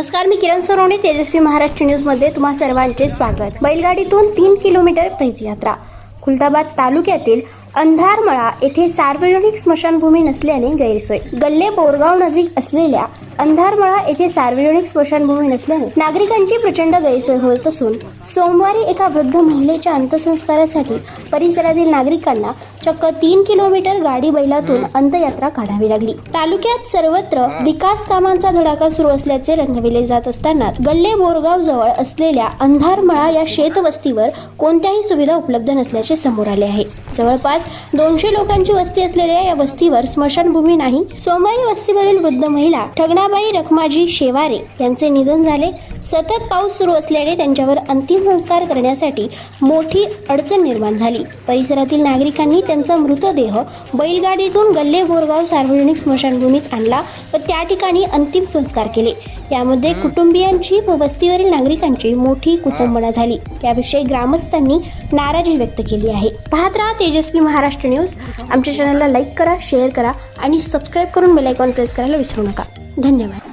नमस्कार मी किरण सोनवणे तेजस्वी महाराष्ट्र न्यूजमध्ये तुम्हा सर्वांचे स्वागत. बैलगाडीतून तीन किलोमीटर प्रेतयात्रा खुलताबाद तालुक्यातील अंधारमळा येथे सार्वजनिक स्मशानभूमी नसल्याने गैरसोय. गल्ले बोरगाव नजीक असलेल्या अंधारमळा येथे सार्वजनिक स्मशानभूमी नसल्याने नागरिकांची प्रचंड गैरसोय होत असून सोमवारी एका वृद्ध महिलेच्या अंत्यसंस्कारासाठी परिसरातील नागरिकांना चक्क तीन किलोमीटर गाडी बैलातून अंत्ययात्रा काढावी लागली. तालुक्यात सर्वत्र विकास कामांचा धडाका सुरू असल्याचे रंगविले जात असतानाच गल्ले बोरगाव जवळ असलेल्या अंधारमळा या शेतवस्तीवर कोणत्याही सुविधा उपलब्ध नसल्याचे समोर आले आहे. जवळपास दोनशे लोकांची वस्ती असलेल्या या वस्तीवर स्मशानभूमी नाही. सोमवारी वस्तीवरील वृद्ध महिला ठगणाबाई रखमाजी शेवारे यांचे निधन झाले. सतत पाऊस सुरू असल्याने त्यांच्यावर अंतिम संस्कार करण्यासाठी मोठी अडचण निर्माण झाली. परिसरातील नागरिकांनी त्यांचा मृतदेह बैलगाडीतून गल्ले बोरगाव सार्वजनिक स्मशानभूमीत आणला व त्या ठिकाणी अंतिम संस्कार केले. यामध्ये कुटुंबियांची व वस्तीवरील नागरिकांची मोठी कुचंबना झाली. याविषयी ग्रामस्थांनी नाराजी व्यक्त केली आहे. पाहत राहा तेजस्वी महाराष्ट्र न्यूज. आमच्या चॅनलला लाईक करा शेअर करा आणि सबस्क्राईब करून बेल आयकॉन प्रेस करायला विसरू नका. धन्यवाद.